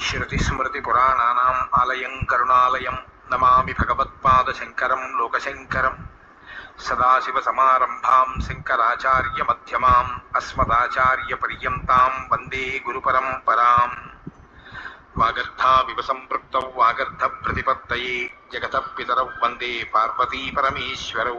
శృతిస్మృతిపురాణానాం ఆలయం కరుణాలయం నమామి భగవత్పాదశంకరం లోకశంకరం సదాశివసమారంభాం శంకరాచార్యమధ్యమాం అస్మదాచార్యపర్యంతాం వందే గురుపరంపరాం వాగర్థావివ సంపృక్తౌ వాగర్థ ప్రతిపత్తయే జగత పితరౌ వందే పార్వతీ పరమేశ్వరౌ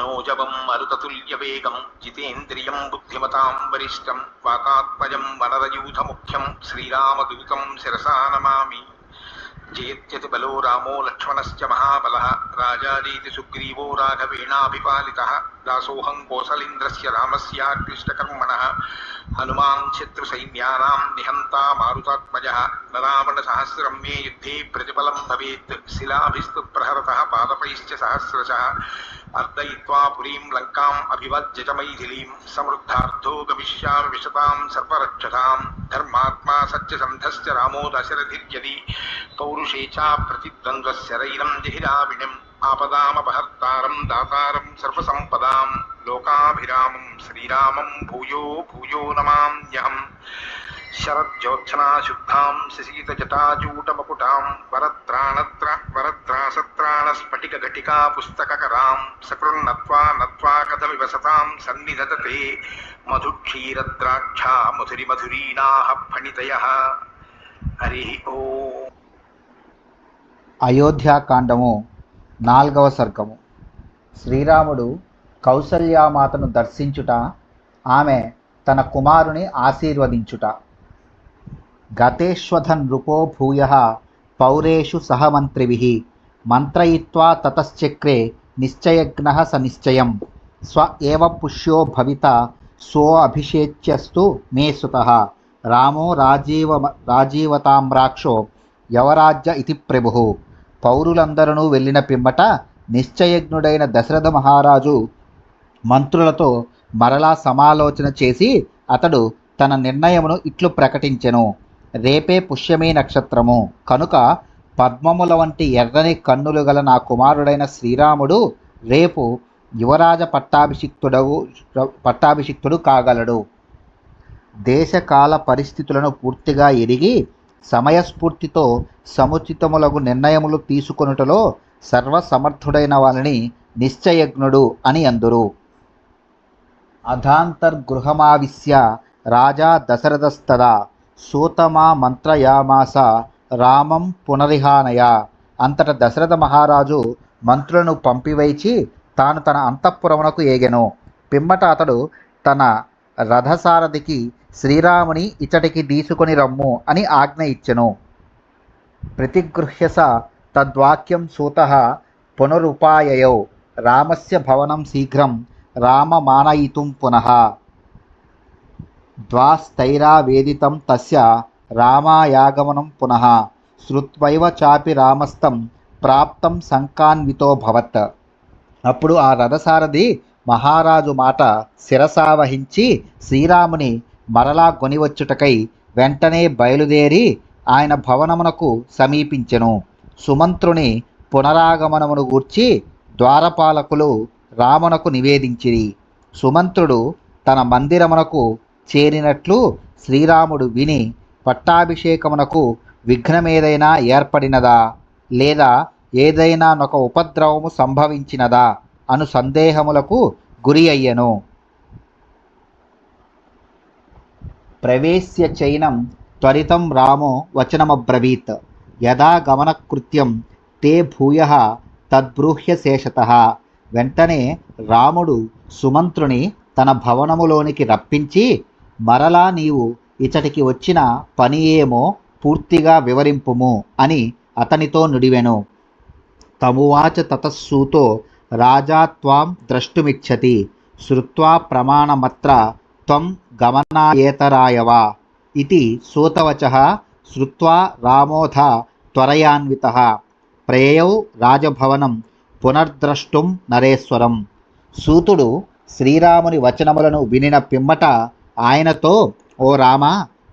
మనోజవం మరుతతుల్యవేగం జితేంద్రియం బుద్ధిమతాం వరిష్టం వాతాత్మజం వనరయూథముఖ్యం శ్రీరామదూతం శిరసా నమామి జయత్యతి బలో రామో లక్ష్మణశ్చ మహాబల రాజారీతి సుగ్రీవో రాఘవేణాభిపాలిత దాసోహం కోసలేంద్రస్య రామస్యాక్లిష్టకర్మణ హనుమాన్ శత్రుసైన్యానాం నిహంతా నరావణ సహస్రం మే యుద్ధే ప్రతిఫలం భవేత్ శిలాభిస్తు ప్రహరత పాదపైశ్చ సహస్రశ అర్దయిత్వా పురీం లంకాం అభివజ్య చ సమృద్ధార్థో గమిష్యామి విశతాం సర్వరక్షతాం ధర్మాత్మా సత్యసంధశ్చ రామో దశరథిర్యది పౌరుషే చ ప్రతిద్వంద్వశరైరం జహిరావిణిం ఆపదామపహర్తారం దాతారం సర్వసంపదాం లోకాభిరామం శ్రీరామం భూయో భూయో నమామ్యహం శరజ్యోత్సనాశుద్ధాం శశీతజటాజూటమకుటాం వరత్రాణత్ర వరత్రాసత్రాణస్ఫటికఘటికా పుస్తకకరాం సకృన్నత్వా నత్వా కథమివ సతాం సన్నిధతతే మధుక్షీరద్రాక్షా మధురి మధురీనాః ఫణితయః హరి ఓ అయోధ్యాకాండము నాల్గవ సర్గము. శ్రీరాముడు కౌసల్యామాతను దర్శించుట ఆమె తన కుమారుని ఆశీర్వదించుట. గతేష్వధన్ నృపో భూయ పౌరేషు సహమంత్రిభి మంత్రయిత్వా తతశ్చక్రే నిశ్చయజ్ఞ స నిశ్చయం స్వ ఏవ పుష్యో భవిత సో అభిషేచ్యస్తు మే సుత రామో రాజీవ రాజీవతామ్రాక్షో యవరాజ్య ఇతి ప్రభు పౌరులందరూ వెళ్ళిన పిమ్మట నిశ్చయజ్ఞుడైన దశరథ మహారాజు మంత్రులతో మరలా సమాలోచన చేసి అతడు తన నిర్ణయమును ఇట్లు ప్రకటించెను. రేపే పుష్యమీ నక్షత్రము. కనుక పద్మముల వంటి ఎర్రని కన్నులు గల నా కుమారుడైన శ్రీరాముడు రేపు యువరాజ పట్టాభిషిక్తుడవు పట్టాభిషిక్తుడు కాగలడు. దేశకాల పరిస్థితులను పూర్తిగా ఎరిగి సమయస్ఫూర్తితో సముచితములకు నిర్ణయములు తీసుకొనుటలో సర్వసమర్థుడైన వారిని నిశ్చయజ్ఞుడు అని అందురు. అధాంతర్గృహమావిశ్య రాజా దశరథస్తదా. సూతమా మంత్రయామాస రామం పునరిహానయ. అంతట దశరథ మహారాజు మంత్రులను పంపివైచి తాను తన అంతఃపురమునకు ఏగెను. పిమ్మట అతడు తన రథసారథికి శ్రీరాముని ఇచ్చటికి తీసుకొని రమ్ము అని ఆజ్ఞ ఇచ్చెను. ప్రతిగృహ్యస తద్వాక్యం సూత పునరుపాయయౌ. రామస్య భవనం శీఘ్రం రామమానయితుం పునః. ద్వాస్తైరావేదితం తస్య రామాయాగమనం పునః శ్రుత్వైవ చాపి రామస్తం ప్రాప్తం సంకాన్వితోభవత్ అప్పుడు ఆ రథసారథి మహారాజు మాట శిరసావహించి శ్రీరాముని మరలా కొనివచ్చుటకై వెంటనే బయలుదేరి ఆయన భవనమునకు సమీపించెను. సుమంత్రుని పునరాగమనమును గూర్చి ద్వారపాలకులు రామునకు నివేదించిరి. సుమంత్రుడు తన మందిరమునకు చేరినట్లు శ్రీరాముడు విని పట్టాభిషేకమునకు విఘ్నమేదైనా ఏర్పడినదా? లేదా ఏదైనా నొక ఉపద్రవము సంభవించినదా? అను సందేహములకు గురి అయ్యను. ప్రవేశ్య చైనం త్వరితం రామో వచనమబ్రవీత్. యదా గమనకృత్యం తే భూయ తద్బ్రూహ్య శేషత. వెంటనే రాముడు సుమంత్రుని తన భవనములోనికి రప్పించి మరలా నీవు ఇచటికి వచ్చిన పని ఏమో పూర్తిగా వివరింపుము అని అతనితో నుడివెను. తమువాచ తతస్సూతో రాజా త్వాం ద్రష్టుమిచ్చతి. శ్రుత్వా ప్రమాణమత్ర త్వం గమనాయేతరాయవా. ఇది సూతవచ శ్రుత్వా రామోధ త్వరయాన్విత. ప్రేయౌ రాజభవనం పునర్ద్రష్టుం నరేశ్వరం. సూతుడు శ్రీరాముని వచనములను వినిన పిమ్మట ఆయనతో ఓ రామ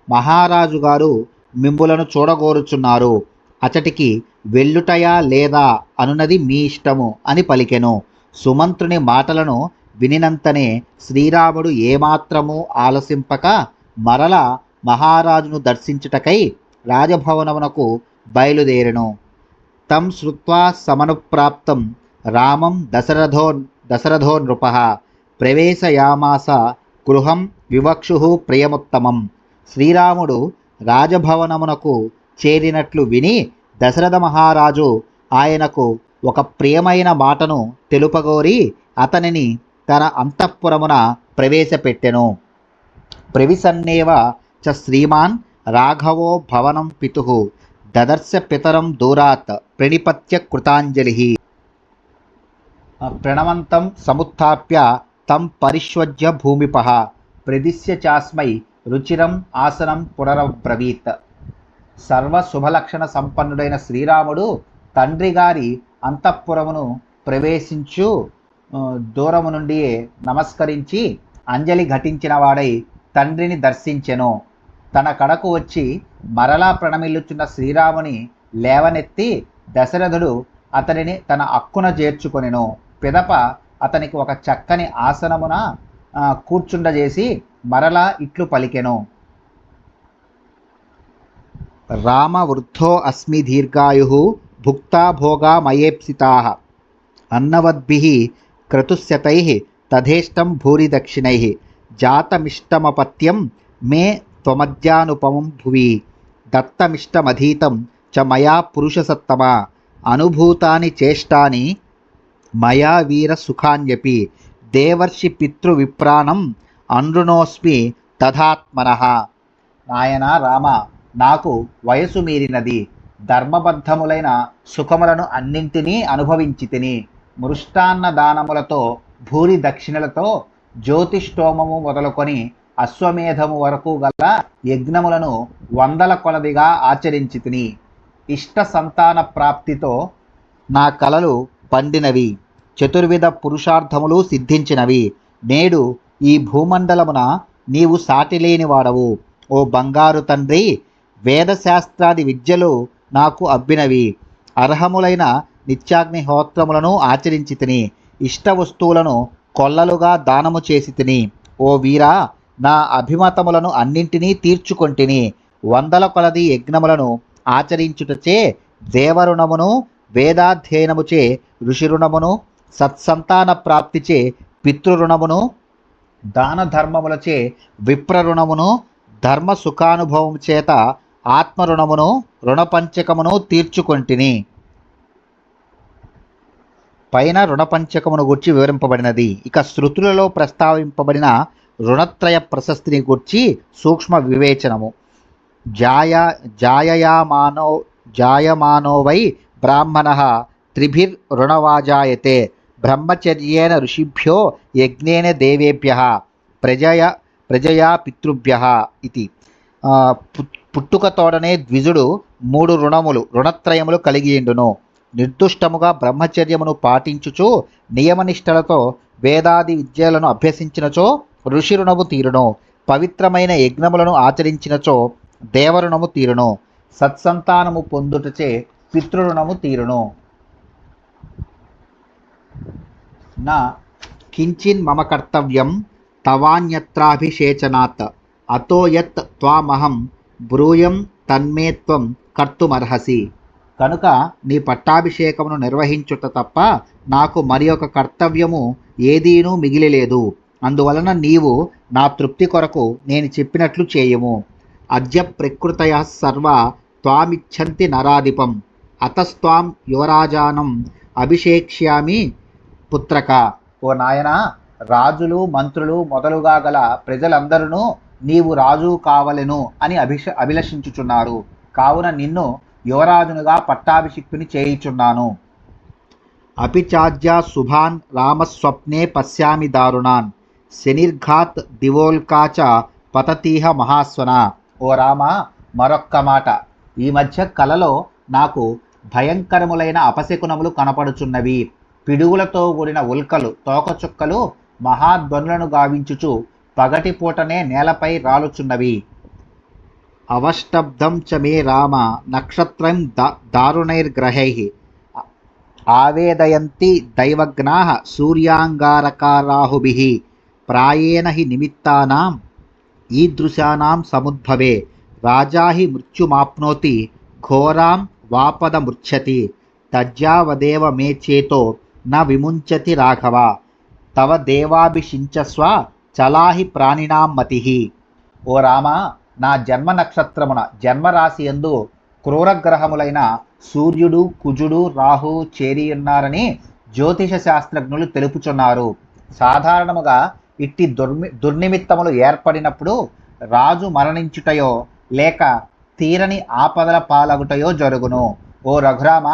మహారాజు గారు మిమ్ములను చూడగోరుచున్నారు. అతటికి వెళ్ళుటయా లేదా అనునది మీ ఇష్టము అని పలికెను. సుమంత్రుని మాటలను వినినంతనే శ్రీరాముడు ఏమాత్రము ఆలసింపక మరల మహారాజును దర్శించుటకై రాజభవనమునకు బయలుదేరెను. తం శ్రుత్వా సమనుప్రాప్తం రామం దశరథో దశరథో నృప. ప్రవేశయామాస గృహం వివక్షు ప్రియముత్తమం. శ్రీరాముడు రాజభవనమునకు చేరినట్లు విని దశరథ మహారాజు ఆయనకు ఒక ప్రియమైన మాటను తెలుపగోరి అతనిని తన అంతఃపురమున ప్రవేశపెట్టెను. ప్రవిసన్నేవ చ శ్రీమాన్ రాఘవో భవనం పితు దదర్శ పితరం దూరాత్ ప్రణిపత్య కృతాంజలి. ప్రణవంతం సముత్థాప్య తం పరిష్వజ్య భూమిపహ ప్రదిశ్య చాస్మై రుచిరం ఆసనం పునరబ్రవీత్ సర్వ శుభలక్షణ సంపన్నుడైన శ్రీరాముడు తండ్రి గారి అంతఃపురమును ప్రవేశించు దూరము నుండి నమస్కరించి అంజలి ఘటించిన వాడై తండ్రిని దర్శించెను. తన కడకు వచ్చి మరలా ప్రణమిల్లుచున్న శ్రీరాముని లేవనెత్తి దశరథుడు అతనిని తన అక్కున చేర్చుకొనెను. పిదప అతనికి ఒక చక్కని ఆసనమున కూర్చుండ చేసి మరలా ఇట్లు పలికెను. రామ వృద్ధో అస్మి దీర్ఘాయు భుక్తా భోగా మయేప్సితా అన్నవద్భి క్రతుస్యతైః తథేష్టం భూరి దక్షిణై జాతమిష్టమపత్యం మే త్వమద్యానుపమం భువి దత్తమిష్టమధీతం చ మయా పురుషసత్తమ అనుభూతాని చేష్టాని మయా వీర సుఖాన్యపి దేవర్షి పితృవిప్రాణం అనృణోస్మి తథాత్మన. నాయన రామ నాకు వయసు మీరినది. ధర్మబద్ధములైన సుఖములను అన్నింటినీ అనుభవించి తిని మృష్టాన్న దానములతో భూరి దక్షిణలతో జ్యోతిష్టోమము మొదలుకొని అశ్వమేధము వరకు గల యజ్ఞములను వందల కొలదిగా ఆచరించి తిని ఇష్ట సంతాన ప్రాప్తితో నా కలలు పండినవి. చతుర్విధ పురుషార్థములు సిద్ధించినవి. నేడు ఈ భూమండలమున నీవు సాటిలేని వాడవు ఓ బంగారు తండ్రి వేదశాస్త్రాది విద్యలు నాకు అబ్బినవి. అర్హములైన నిత్యాగ్నిహోత్రములను ఆచరించి తిని ఇష్ట వస్తువులను కొల్లలుగా దానము చేసి తిని ఓ వీరా నా అభిమతములను అన్నింటినీ తీర్చుకొంటిని. వందల కొలది యజ్ఞములను ఆచరించుటచే దేవరుణమును వేదాధ్యయనముచే ఋషిరుణమును సత్సంతాన ప్రాప్తిచే పితృరుణమును దాన ధర్మములచే విప్రరుణమును ధర్మ సుఖానుభవం చేత ఆత్మరుణమును రుణపంచకమును తీర్చుకొంటిని. పైన రుణపంచకమును గూర్చి వివరింపబడినది. ఇక శృతులలో ప్రస్తావింపబడిన రుణత్రయ ప్రశస్తిని గూర్చి సూక్ష్మ వివేచనము. జాయ జాయయామానో జాయమానో వై బ్రాహ్మణ త్రిభిర్రుణవాజాయతే. బ్రహ్మచర్యేణ ఋషిభ్యో యజ్ఞేన దేవేభ్య ప్రజయ ప్రజయా పితృభ్య ఇది పుట్టుకతోడనే ద్విజుడు మూడు రుణములు రుణత్రయములు కలిగియుండును. నిర్దుష్టముగా బ్రహ్మచర్యమును పాటించుచు నియమనిష్టలతో వేదాది విద్యలను అభ్యసించినచో ఋషి రుణము తీరును. పవిత్రమైన యజ్ఞములను ఆచరించినచో దేవరుణము తీరును. సత్సంతానము పొందుటచే పితృరుణము తీరును. నా కించిన్ మమ కర్తవ్యం తవాన్యత్రాభిషేచనాత్ అతో యత్ త్వామహం బ్రూయం తన్మే త్వం కర్తుమర్హసి. కనుక నీ పట్టాభిషేకమును నిర్వహించుట తప్ప నాకు మరి ఒక కర్తవ్యము ఏదీనూ మిగిలిలేదు. అందువలన నీవు నా తృప్తి కొరకు నేను చెప్పినట్లు చేయము. అద్య ప్రకృతయ సర్వ త్వామిచ్చంతి నరాధిపం. అతస్త్వాం యువరాజానం అభిషేక్ష్యామి పుత్రక. ఓ నాయన రాజులు మంత్రులు మొదలుగా గల ప్రజలందరూ నీవు రాజు కావలెను అని అభిష అభిలషించుచున్నారు. కావున నిన్ను యువరాజునుగా పట్టాభిషిక్తుని చేయుచున్నాను. అపిచాజ్య శుభాన్ రామస్వప్నే పశ్యామి దారుణాన్. శనిర్ఘాత్ దివోల్కాచ పతతీహ మహాస్వన. ఓ రామ మరొక్క మాట. ఈ మధ్య కలలో నాకు భయంకరములైన అపశకునములు కనపడుచున్నవి. పిడుగులతో కూడిన ఉల్కలు తోకచుక్కలు మహాధ్వనులను గావించుచు పగటిపూటనే నేలపై రాలుచున్నవి. అవష్టబ్దం చ మే రామ నక్షత్రం దా దారుణైర్గ్రహై. ఆవేదయంతి దైవజ్ఞా సూర్యాంగారకారాహుభి. ప్రాయేణ హి నిమిత్తానాం ఈదృశానాం సముద్భవే. రాజా హి మృత్యుమాప్నోతి ఘోరాం వాపదమృచ్చతి తజ్జావదేవ మే చేతో న విముంచతి రాఘవ. తవ దేవాభిషించస్వ చలాహి ప్రాణినాం మతి. ఓ రామ నా జన్మ నక్షత్రమున జన్మరాశి ఎందు క్రూరగ్రహములైన సూర్యుడు కుజుడు రాహు చేరి ఉన్నారని జ్యోతిష శాస్త్రజ్ఞులు తెలుపుచున్నారు. సాధారణముగా ఇట్టి దుర్మి దుర్నిమిత్తములు ఏర్పడినప్పుడు రాజు మరణించుటయో లేక తీరని ఆపదల పాలగుటయో జరుగును. ఓ రఘురామ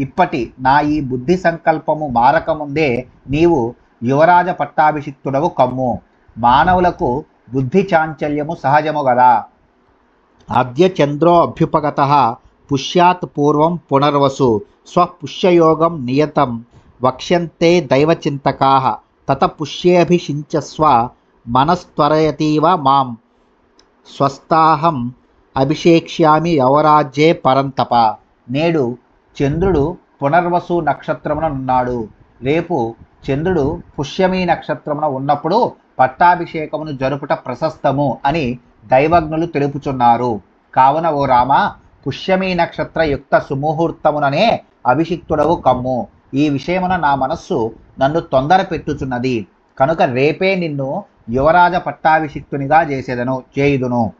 ఇప్పటి నా ఈ బుద్ధి సంకల్పము మారకముందే నీవు యువరాజ పట్టాభిషిక్తుడవు కమ్ము. మానవులకు బుద్ధి చాంచల్యము సహజము గదా. అద్య చంద్రో అభ్యుపగత పుష్యాత్ పూర్వం పునర్వసు. స్వపుష్యయోగం నియతం. వక్ష్యంతే దైవచింతకా. తత పుష్యేభిషించస్వ మనస్త్వరయతీవ మాం. స్వస్థాహం అభిషేక్ష్యామి యవరాజ్యే పరంతప. నేడు చంద్రుడు పునర్వసు నక్షత్రమున ఉన్నాడు. రేపు చంద్రుడు పుష్యమి నక్షత్రమున ఉన్నప్పుడు పట్టాభిషేకమును జరుపుట ప్రశస్తము అని దైవజ్ఞులు తెలుపుచున్నారు. కావున ఓ రామ పుష్యమి నక్షత్ర యుక్త సుముహూర్తముననే అభిషిక్తుడవు కమ్ము. ఈ విషయమున నా మనస్సు నన్ను తొందర పెట్టుచున్నది. కనుక రేపే నిన్ను యువరాజ పట్టాభిషిక్తునిగా చేసేదను చేయుదును.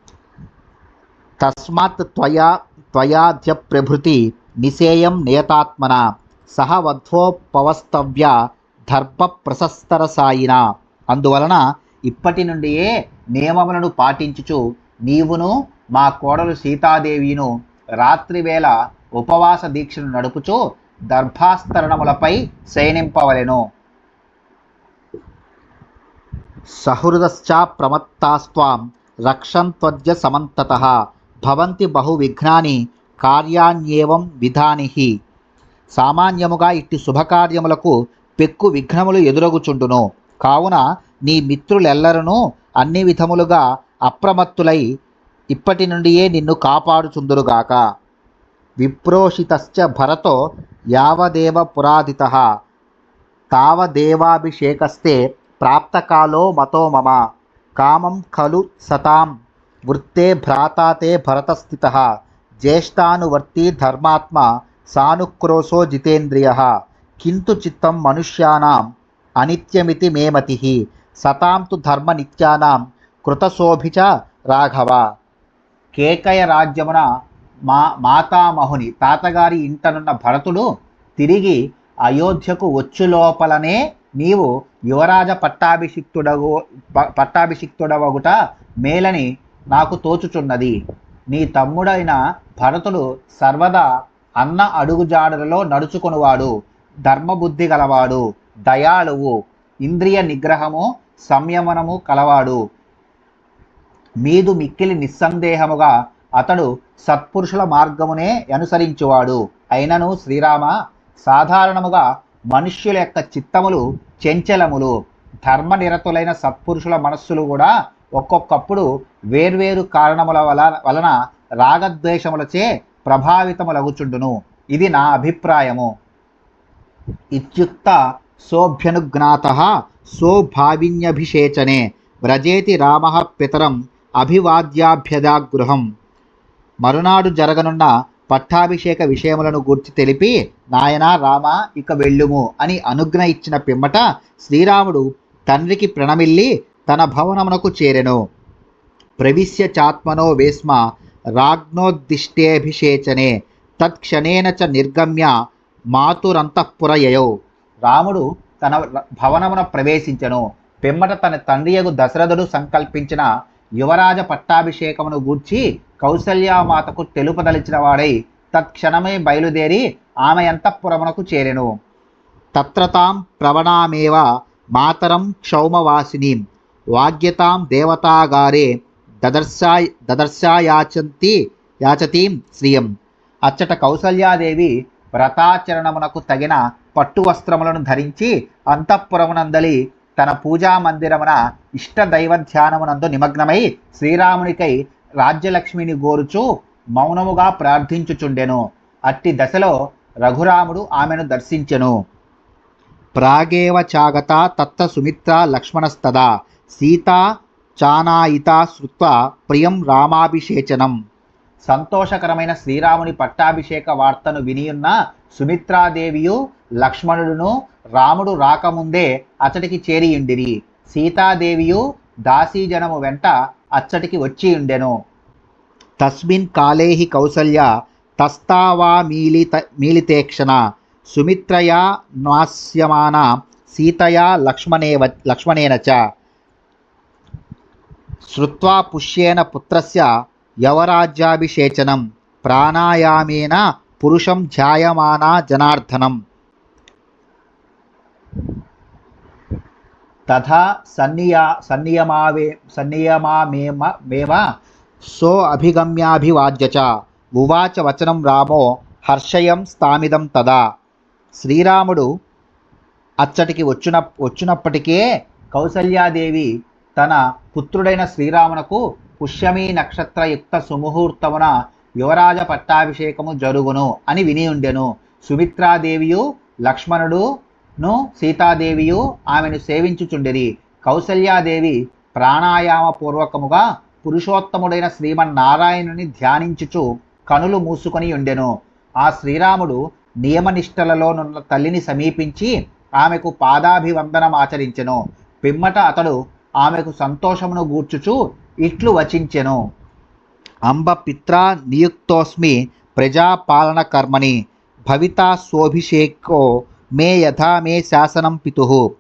తస్మాత్ త్వయా త్వయాధ్య ప్రభృతి నిశేయం నియతాత్మన సహ వధ్వోపవస్తవ్య దర్భ ప్రశస్తరసాయిన అందువలన ఇప్పటి నుండియే నియమములను పాటించుచు నీవును మా కోడలు సీతాదేవిను రాత్రివేళ ఉపవాస దీక్షను నడుపుచు దర్భాస్తరణములపై శయనింపవలెను. సహృదశ్చ ప్రమత్తాస్త్వాం రక్షంత్వద్య సమంతత. భవంతి బహు విఘ్నాని కార్యాణ్యేవం విధానిహి. సామాన్యముగా ఇట్టి శుభకార్యములకు పెక్కు విఘ్నములు ఎదురగుచుండును. కావున నీ మిత్రులెల్లరనూ అన్ని విధములుగా అప్రమత్తులై ఇప్పటి నుండియే నిన్ను కాపాడుచుందురుగాక. విప్రోషితశ్చ భరతో యావదేవ పురాదిత తావదేవాభిషేకస్తే ప్రాప్తకాలో మతో మమ. కామం ఖలు సతాం. వృత్తే భ్రాతాతే భరతస్థితః భరతస్థిత. జ్యేష్ఠానువర్తి ధర్మాత్మ సానుక్రోశో జితేంద్రియ కింతు చిత్తం మనుష్యానాం అనిత్యమితి మే మతి సతాం తు ధర్మనిత్యానాం కృతశోభిచ రాఘవ. కేకయ రాజ్యమున మా మాతామహుని తాతగారి ఇంటనున్న భరతుడు తిరిగి అయోధ్యకు వచ్చు లోపలనే నీవు యువరాజ పట్టాభిషిక్తుడగు పట్టాభిషిక్తుడవగుట మేలని నాకు తోచుచున్నది. నీ తమ్ముడైన భరతుడు సర్వదా అన్న అడుగుజాడలలో నడుచుకొనువాడు. ధర్మబుద్ధి గలవాడు దయాళువు ఇంద్రియ నిగ్రహము సంయమనము కలవాడు. మీదు మిక్కిలి నిస్సందేహముగా అతడు సత్పురుషుల మార్గమునే అనుసరించువాడు. అయినను శ్రీరామ సాధారణముగా మనుష్యుల యొక్క చిత్తములు చెంచలములు. ధర్మనిరతులైన సత్పురుషుల మనస్సులు కూడా ఒక్కొక్కప్పుడు వేర్వేరు కారణముల వల వలన రాగద్వేషములచే ప్రభావితములగుచుండును. ఇది నా అభిప్రాయము. ఇత్యుక్త సోభ్యనుజ్ఞాత సోభావిన్యభిషేచనే వ్రజేతి రామ పితరం అభివాద్యాభ్యదాగృహం. మరునాడు జరగనున్న పట్టాభిషేక విషయములను గూర్చి తెలిపి నాయనా రామ ఇక వెళ్ళుము అని అనుజ్ఞ ఇచ్చిన పిమ్మట శ్రీరాముడు తండ్రికి ప్రణమిల్లి తన భవనమునకు చేరెను. ప్రవిశ్య చాత్మనో వేస్మ రాజ్ఞోద్దిష్టేభిషేచనే. తత్క్షణేన చ నిర్గమ్య మాతురంతఃపురయయౌ. రాముడు తన భవనమున ప్రవేశించెను. పిమ్మట తన తండ్రియగు దశరథుడు సంకల్పించిన యువరాజ పట్టాభిషేకమును గూర్చి కౌసల్యామాతకు తెలుపదలిచిన వాడై తత్క్షణమే బయలుదేరి ఆమె అంతఃపురమునకు చేరెను. తత్రతాం ప్రవణామేవ మాతరం క్షౌమవాసినీం. వాగ్యతాం దేవతాగారే దదర్శా దదర్శాయాచంతి యాచతీం శ్రియం. అచ్చట కౌసల్యాదేవి వ్రతాచరణమునకు తగిన పట్టు వస్త్రములను ధరించి అంతఃపురమునందలి తన పూజా మందిరమున ఇష్ట దైవ ధ్యానమునందు నిమగ్నమై శ్రీరామునికై రాజ్యలక్ష్మిని గోరుచు మౌనముగా ప్రార్థించుచుండెను. అట్టి దశలో రఘురాముడు ఆమెను దర్శించెను. ప్రాగేవ చాగత తత్త సుమిత్ర లక్ష్మణస్తదా సీతా చానాయితా శృత్వ ప్రియం రామాభిషేచనం. సంతోషకరమైన శ్రీరాముని పట్టాభిషేక వార్తను వినియున్న సుమిత్రాదేవియు లక్ష్మణుడును రాముడు రాకముందే అచ్చటికి చేరియుండిరి. సీతాదేవియు దాసీజనము వెంట అచ్చటికి వచ్చియుండెను. తస్మిన్ కాలేహి కౌసల్య తస్తావా మీలిత మీలితేక్షణ. సుమిత్రయా నాస్యమాన సీతయా లక్ష్మణేవ లక్ష్మణేన చ. శ్రుత్వా పుష్యేన పుత్రస్య యవరాజ్యాభిషేచనం ప్రాణాయామేన పురుషం ధ్యాయమానా జనార్దనం. తథా సన్నియా సన్నియమావే సన్నియమామేమ మేమ సో అభిగమ్యాభివాద్య ఉవాచ వచనం రామో హర్షయం స్థామిదం తదా. శ్రీరాముడు అచ్చటికి వచ్చిన వచ్చినప్పటికే కౌసల్యాదేవి తన పుత్రుడైన శ్రీరామునకు పుష్యమీ నక్షత్రయుక్త సుముహూర్తమున యువరాజ పట్టాభిషేకము జరుగును అని విని ఉండెను. సుమిత్రాదేవియు లక్ష్మణుడును సీతాదేవియు ఆమెను సేవించుచుండిరి. కౌసల్యాదేవి ప్రాణాయామ పూర్వకముగా పురుషోత్తముడైన శ్రీమన్నారాయణుని ధ్యానించుచు కనులు మూసుకొని ఉండెను. ఆ శ్రీరాముడు నియమనిష్టలలోనున్న తల్లిని సమీపించి ఆమెకు పాదాభివందనం ఆచరించెను. పిమ్మట అతడు ఆమెకు సంతోషమును గూర్చుచు ఇట్లు వచించెను. అంబ పిత్రా నియుక్తోస్మి ప్రజాపాలన కర్మణి భవితా సోభిషేకో మే యథా మే శాసనం పితు.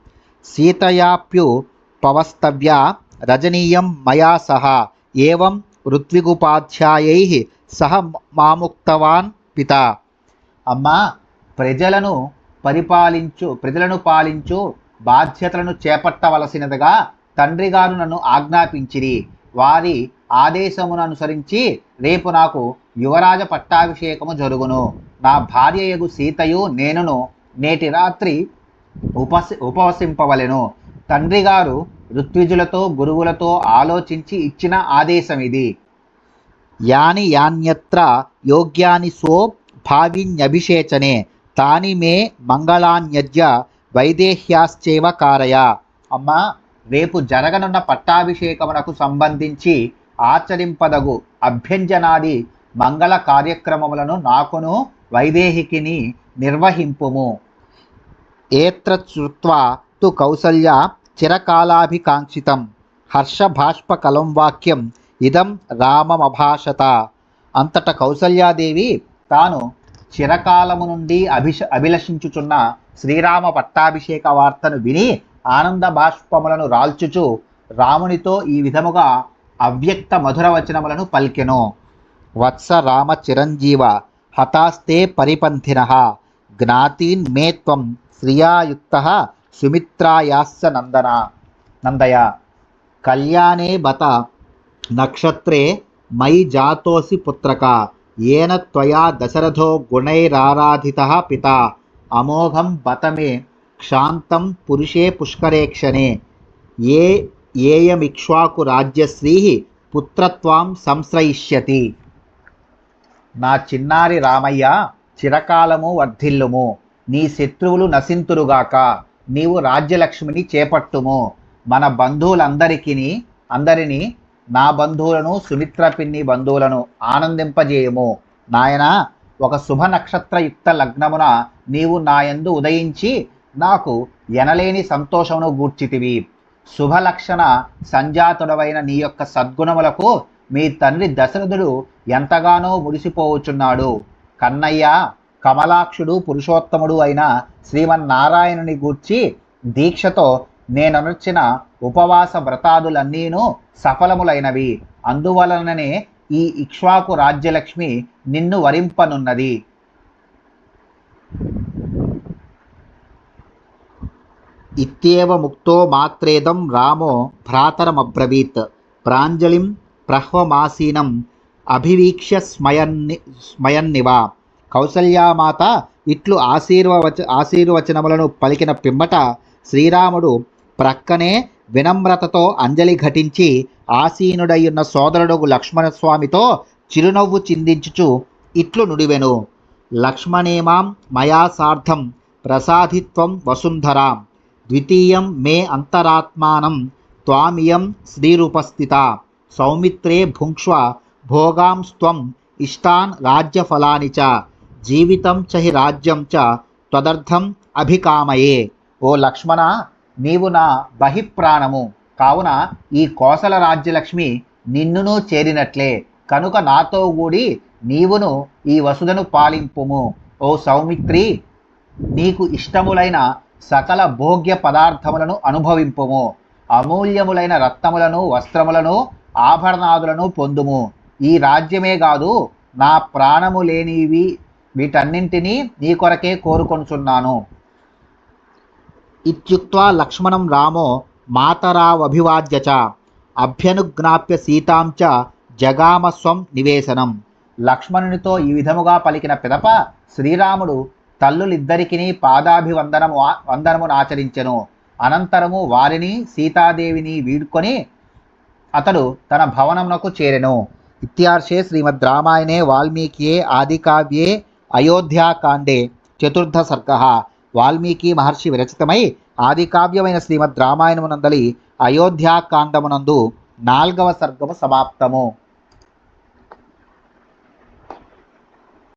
సీతయాప్యు పవస్తవ్య రజనీయం మయా సహ ఏవం ఋత్విగుపాధ్యాయై సహ మాముక్తవాన్ పిత. అమ్మా ప్రజలను పరిపాలించు ప్రజలను పాలించు బాధ్యతలను చేపట్టవలసినదిగా తండ్రిగారు నన్ను ఆజ్ఞాపించిరి. వారి ఆదేశమును అనుసరించి రేపు నాకు యువరాజ పట్టాభిషేకము జరుగును. నా భార్యయగు సీతయు నేనును నేటి రాత్రి ఉపసి ఉపవసింపవలెను. తండ్రి గారు ఋత్విజులతో గురువులతో ఆలోచించి ఇచ్చిన ఆదేశం ఇది యాని యాన్యత్ర యోగ్యాని సో భావిన్యభిషేచనే. తాని మే మంగళాన్యజ్య వైదేహ్యాశ్చేవ కారయ. అమ్మా రేపు జరగనున్న పట్టాభిషేకమునకు సంబంధించి ఆచరింపదగు అభ్యంజనాది మంగళ కార్యక్రమములను నాకును వైదేహికిని నిర్వహింపుము. ఏత్రశ్రుత్వా తు కౌసల్య చిరకాలాభికాంక్షితం. హర్షభాష్పకలం వాక్యం ఇదం రామమభాషత. అంతట కౌసల్యాదేవి తాను చిరకాలము నుండి అభిష అభిలషించుచున్న శ్రీరామ పట్టాభిషేక వార్తను విని ఆనంద బాష్పములను రాల్చుచు రామునితో ఈ విధముగా అవ్యక్త మధుర వచనములను పలికెను. వత్స రామ చిరంజీవ హతాస్తే పరిపంథిన జ్ఞాతీన్ మే త్వం శ్రియాయుక్త సుమిత్రాయాస్య నందన. నందయ కళ్యాణే బత నక్షత్రే మయి జాతోసి పుత్రక ఏన త్వయా దశరథో గుణైరారాధిత పిత అమోఘం బత మే క్షాంతం పురుషే పుష్కరేక్షణే. ఏ ఏయమిక్ష్వాకు రాజ్యశ్రీ పుత్రత్వాం సంశ్రయిష్యతి. నా చిన్నారి రామయ్య చిరకాలము వర్ధిల్లుము. నీ శత్రువులు నశింతురుగాక. నీవు రాజ్యలక్ష్మిని చేపట్టుము. మన బంధువులందరికీ అందరినీ నా బంధువులను సుమిత్ర పిన్ని బంధువులను ఆనందింపజేయము. నాయన ఒక శుభ నక్షత్రయుక్త లగ్నమున నీవు నాయందు ఉదయించి నాకు ఎనలేని సంతోషమును గూర్చితివి. శుభలక్షణ సంజాతుడవైన నీ యొక్క సద్గుణములకు మీ తండ్రి దశరథుడు ఎంతగానో మురిసిపోవచ్చున్నాడు. కన్నయ్య కమలాక్షుడు పురుషోత్తముడు అయిన శ్రీమన్నారాయణుని గూర్చి దీక్షతో నేనొనర్చిన ఉపవాస వ్రతాదులన్నీను సఫలములైనవి. అందువలననే ఈ ఇక్ష్వాకు రాజ్యలక్ష్మి నిన్ను వరింపనున్నది. ఇత్యేవ ముక్తో మాత్రేదం రామో భ్రాతరమబ్రవీత్. ప్రాంజలిం ప్రహ్వమాసీనం అభివీక్ష్య స్మయన్ని స్మయన్నివా. కౌసల్యామాత ఇట్లు ఆశీర్వచ ఆశీర్వచనములను పలికిన పిమ్మట శ్రీరాముడు ప్రక్కనే వినమ్రతతో అంజలి ఘటించి ఆసీనుడయ్యున్న సోదరుడు లక్ష్మణస్వామితో చిరునవ్వు చిందించుచు ఇట్లు నుడివెను. లక్ష్మణేమాం మయా సార్ధం ప్రసాదిత్వం వసుంధరాం. ద్వితీయం మే అంతరాత్మానం త్వామియం శ్రీరుపస్థిత సౌమిత్రే భుంక్ష్వ భోగాంస్త్వం ఇష్టాన్ రాజ్యఫలాని చ జీవితం చ హి రాజ్యం చ త్వదర్థం అభికామయే. ఓ లక్ష్మణ నీవు నా బహిప్రాణము. కావున ఈ కోసల రాజ్యలక్ష్మి నిన్నును చేరినట్లే. కనుక నాతో కూడి నీవును ఈ వసుదను పాలింపుము. ఓ సౌమిత్రి నీకు ఇష్టములైన సకల భోగ్య పదార్థములను అనుభవింపుము. అమూల్యములైన రత్నములను వస్త్రములను ఆభరణాదులను పొందుము. ఈ రాజ్యమే కాదు నా ప్రాణము లేనివి వీటన్నింటినీ నీ కొరకే కోరుకొనుచున్నాను. ఇత్యుక్వా లక్ష్మణం రామో మాతరావభివాద్య చ అభ్యనుజ్ఞాప్య సీతాం చ జగామస్వం నివేశనం. లక్ష్మణునితో ఈ విధముగా పలికిన పిదప శ్రీరాముడు తల్లులిద్దరికిని పాదాభివందనము వందనమును ఆచరించెను. అనంతరము వారిని సీతాదేవిని వీడ్కొని అతడు తన భవనమునకు చేరెను. ఇత్యార్షే శ్రీమద్ రామాయణే వాల్మీకియే ఆదికావ్యే అయోధ్యాకాండే చతుర్థ సర్గ. వాల్మీకి మహర్షి విరచితమై ఆదికావ్యమైన శ్రీమద్ రామాయణమునందలి అయోధ్యాకాండమునందు నాల్గవ సర్గము సమాప్తము.